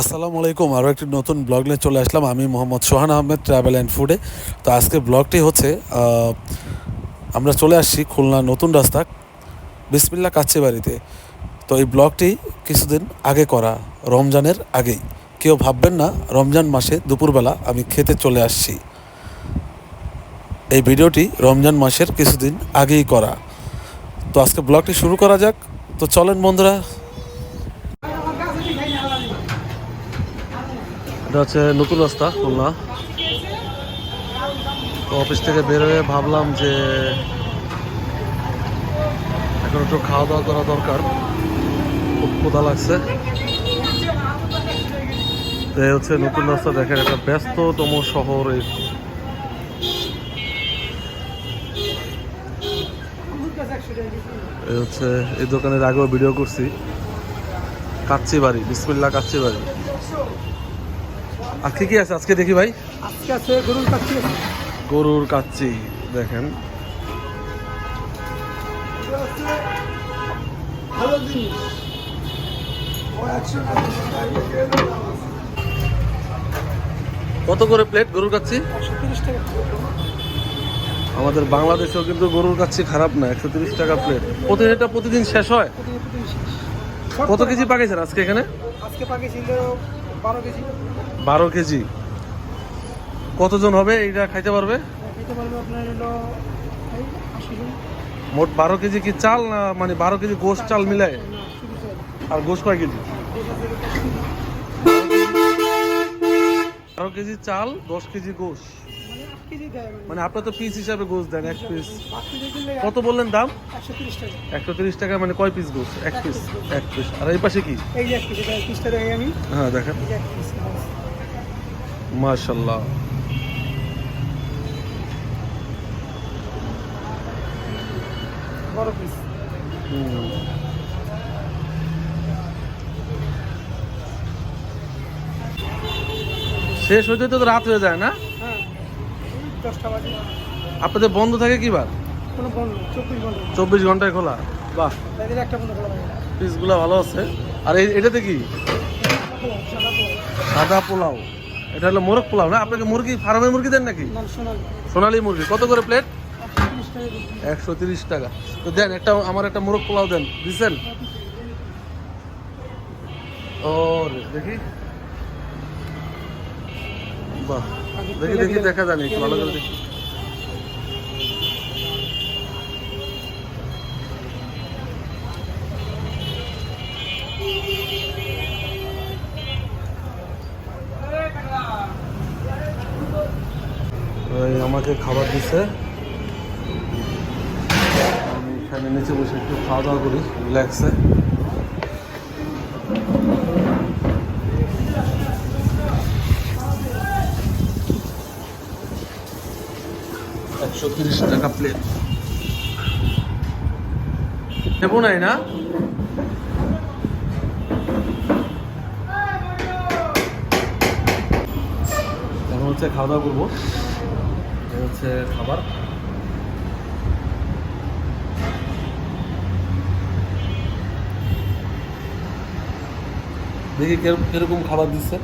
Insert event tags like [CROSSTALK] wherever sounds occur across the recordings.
আসসালামু আলাইকুম। আরও একটি নতুন ব্লগ নিয়ে চলে আসলাম। আমি মোহাম্মদ সোহান আহমেদ ট্রাভেল অ্যান্ড ফুডে তো আজকে ব্লগটি হচ্ছে আমরা চলে আসছি খুলনা নতুন রাস্তা, বিসমিল্লা কাচ্চি বাড়িতে। তো এই ব্লগটি কিছুদিন আগে করা, রমজানের আগেই। কেউ ভাববেন না, রমজান মাসে দুপুরবেলা আমি খেতে চলে আসছি। এই ভিডিওটি রমজান মাসের কিছুদিন আগেই করা। তো আজকে ব্লগটি শুরু করা যাক। তো চলেন বন্ধুরা এটা হচ্ছে নতুন রাস্তা, খুলনা। তো অফিস থেকে বের হয়ে ভাবলাম যে এখন একটু খাওয়া দাওয়া করা দরকার। খুব ক্ষুধা লাগছে। তো এই হচ্ছে নতুন রাস্তা, দেখেন একটা ব্যস্ততম শহর এই। এই হচ্ছে এই দোকানের আগেও ভিডিও করছি। কাচ্চি বাড়ি বিসমিল্লা কাচ্চি বাড়ি। আর কি কি আছে আজকে দেখি ভাই? আজকে আছে গরুর কাছে গরুর কাচ্চি দেখেন। কত করে প্লেট গরুর কাচ্চি? টাকা আমাদের বাংলাদেশেও কিন্তু গরুর কাচ্চি খারাপ না একশো তিরিশ টাকা প্লেট প্রতিদিন এটা প্রতিদিন শেষ। হয়। কত কেজি পাকাইছেন আজকে এখানে? আজকে পাকিয়েছিল বারো কেজি। বারো কেজি। কতজন হবে? এইটা খাইতে পারবে? মোট বারো কেজি কি চাল না মানে বারো কেজি গোশ চাল মিলায়? আর গোশ কয় কেজি। বারো কেজি চাল দশ কেজি গোশ। মানে মানে। মানে আপনার তো পিস হিসাবে গোশ দেন এক পিস কত বললেন দাম? একশো তিরিশ টাকা। মানে কয় পিস গোশ? এক পিস এক পিস আর এই পাশে কি? হ্যাঁ দেখেন। মাশাল্লাহ বড় পিস। শেষ হইতে তো রাত হয়ে যায় না? হ্যাঁ। আপনাদের বন্ধ থাকে কি বার? চব্বিশ ঘন্টায় খোলা? বাহ। পিসগুলো ভালো আছে। আর এই এটাতে কি? সাদা পোলাও। এটা হলো মোরগ পোলাও না? আপনাকে মুরগি ফার্মের মুরগি দেন নাকি? সোনালি। মুরগি। কত করে প্লেট একশো তিরিশ টাকা তো দেন একটা আমার একটা মোরগ পোলাও দেন। দিচ্ছেন ও দেখি। বাহ দেখি দেখি দেখা জানি একটু ভালো করে দেখি। আমাকে খাবার দিছে। আমি এখানে নিচে বসে একটু খাওয়া দাওয়া করি রিল্যাক্সে একশো তিরিশ টাকা প্লেট নেব নাই না? এখন হচ্ছে খাওয়া দাওয়া করব। হচ্ছে খাবার। দেখি কিরকম- খাবার দিচ্ছে।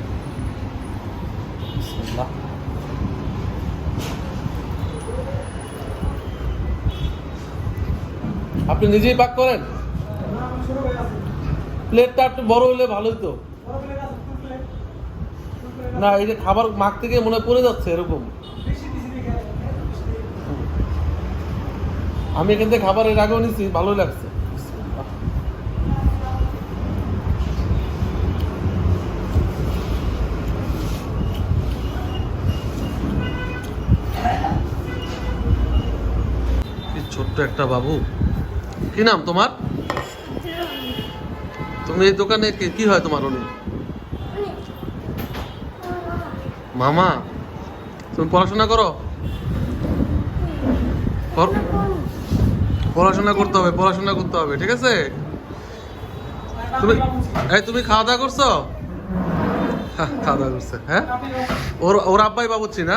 আপনি নিজেই পাক করেন? প্লেটটা একটু বড় হলে ভালোই তো। না, এই যে খাবার মাখতে গিয়ে মনে পড়ে যাচ্ছে এরকম। আমি এখান থেকে খাবারের আগেও নিচ্ছি ভালোই লাগছে। ছোট্ট একটা বাবু। কি নাম তোমার? তুমি এই দোকানে কি- হয় তোমার উনি মামা, তুমি পড়াশোনা কর- পড়াশোনা করতে হবে পড়াশোনা করতে হবে ঠিক আছে? তুমি এই তুমি খাওয়া দাওয়া করছ? হ্যাঁ, খাওয়া দাওয়া করছে হ্যাঁ? ওর ওর আব্বাই বাবুচ্ছি না?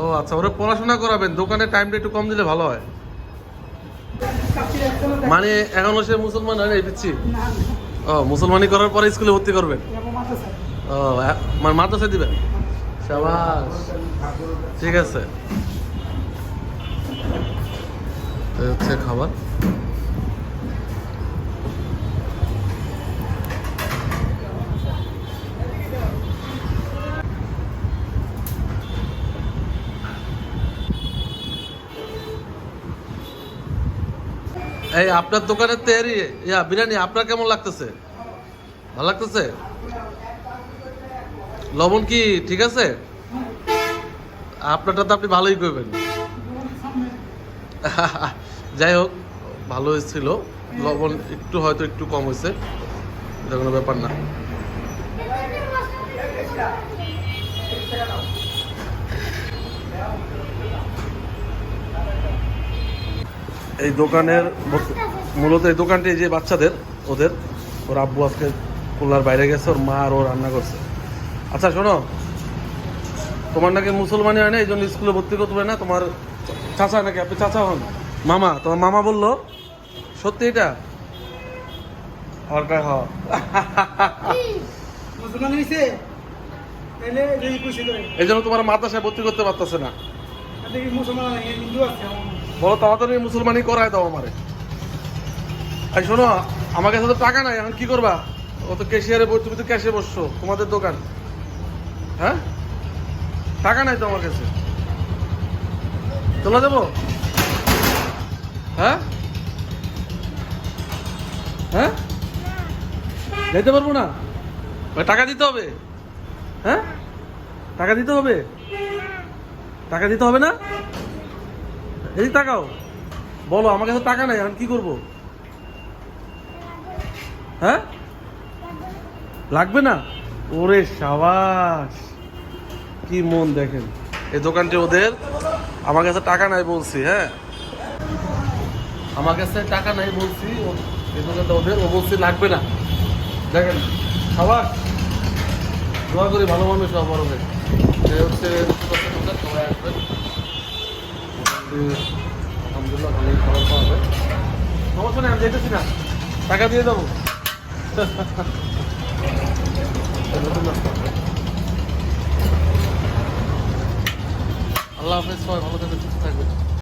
ও আচ্ছা ওরা পড়াশোনা করাবেন দোকানে টাইমটা একটু কম দিলে ভালো হয়। মানে এখনও সে মুসলমান হয় না পিচ্ছি? ও মুসলমানি করার পরে স্কুলে ভর্তি স্যার ও মানে মাদ্রাসায় দিবেন সাবাস। ঠিক আছে। হচ্ছে খাবার। এই আপনার দোকানের তৈরি, ইয়া, বিরিয়ানি, আপনার কেমন লাগতেছে? ভালো লাগতেছে? লবণ কি ঠিক আছে? আপনারটা তো আপনি ভালোই করবেন। [LAUGHS] যাই হোক ভালো হয়েছিল। লবণ একটু হয়তো একটু কম হয়েছে। এটা কোনো ব্যাপার না। এই দোকানের মূলত এই দোকানটি যে বাচ্চাদের, ওদের। ওর আব্বু আজকে খুলনার বাইরে গেছে, ওর মা আর ও রান্না করছে। আচ্ছা শোনো। তোমার নাকি মুসলমানি হয় না? এই জন্য স্কুলে ভর্তি করতে পারে না? তোমার চাচা নাকি? আপনি চাচা হন? মামা তোমার মামা বলল সত্যি এটা? আর কয় হ [LAUGHS] মুসলমান হয়েছে তাহলে এই জন্য তোমার মাদ্রাসায় ভর্তি করতে পারতেছে না। তাহলে কি মুসলমান নাই হিন্দু আছে বলো তাড়াতাড়ি মুসলমানি করায় দাও আমারে। এই শোনো আমার কাছে তো টাকা নাই এখন কি করবা? ও তো ক্যাশিয়ারে বই তুমি তো ক্যাশে বসছো তোমাদের দোকান। হ্যাঁ? টাকা নাই তো আমার কাছে। চলে যাব? হ্যাঁ? হ্যাঁ? যেতে পারব না। টাকা দিতে হবে। হ্যাঁ? টাকা দিতে হবে? টাকা দিতে হবে না? এই টাকাও বলো আমার কাছে টাকা নাই এখন কি করব? হ্যাঁ? লাগবে না? ওরে সাবাস। কি মন দেখেন। এই দোকানটি ওদের। আমার কাছে টাকা নাই বলছি হ্যাঁ? আমার কাছে টাকা নাই বলছি ওদের, ও বলছি লাগবে না। দেখেন সাবাস দোয়া করি ভালো মানুষ হওয়া বড় এই হচ্ছে সবাই আসবেন সমস্যা নেই, আমি যেতেছি না। টাকা দিয়ে দেবো [LAUGHS] আল্লাহ হাফেজ, সবাই ভালো থাকবে সুস্থ থাকবে